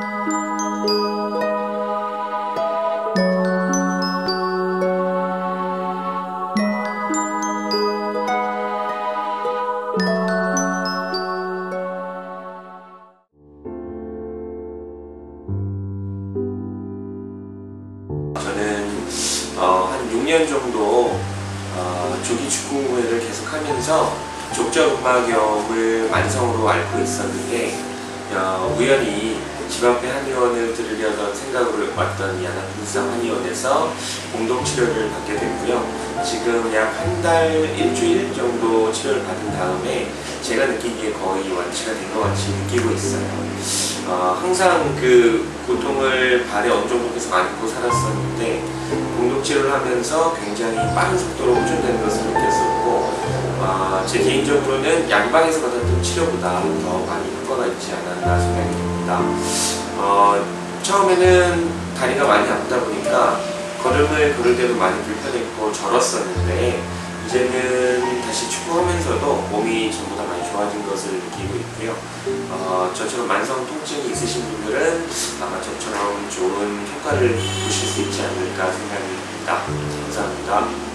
저는 어, 한 6년 정도 어, 조기 축구회를 계속하면서 족적 음악염을 만성으로 앓고 있었는데 어, 우연히 집 앞에 한의원을 들으려 던 생각으로 왔던 양한분상 한의원에서 공동 치료를 받게 됐고요. 지금 약 한 달 일주일 정도 치료를 받은 다음에 제가 느끼기에 거의 완치가 된 것 같이 느끼고 있어요. 어, 항상 그 고통을 발에 어느 정도 계속 안고 살았었는데 공동 치료를 하면서 굉장히 빠른 속도로 호전되는 것을 느꼈었고 아, 제 개인적으로는 양방에서 받았던 치료보다 더 많이 효과가 있지 않았나 생각이 듭니다. 어, 처음에는 다리가 많이 아프다 보니까 걸음을 걸을 때도 많이 불편했고 절었었는데 이제는 다시 축구하면서도 몸이 전보다 많이 좋아진 것을 느끼고 있고요. 어, 저처럼 만성 통증이 있으신 분들은 아마 저처럼 좋은 효과를 보실 수 있지 않을까 생각이 듭니다. 감사합니다.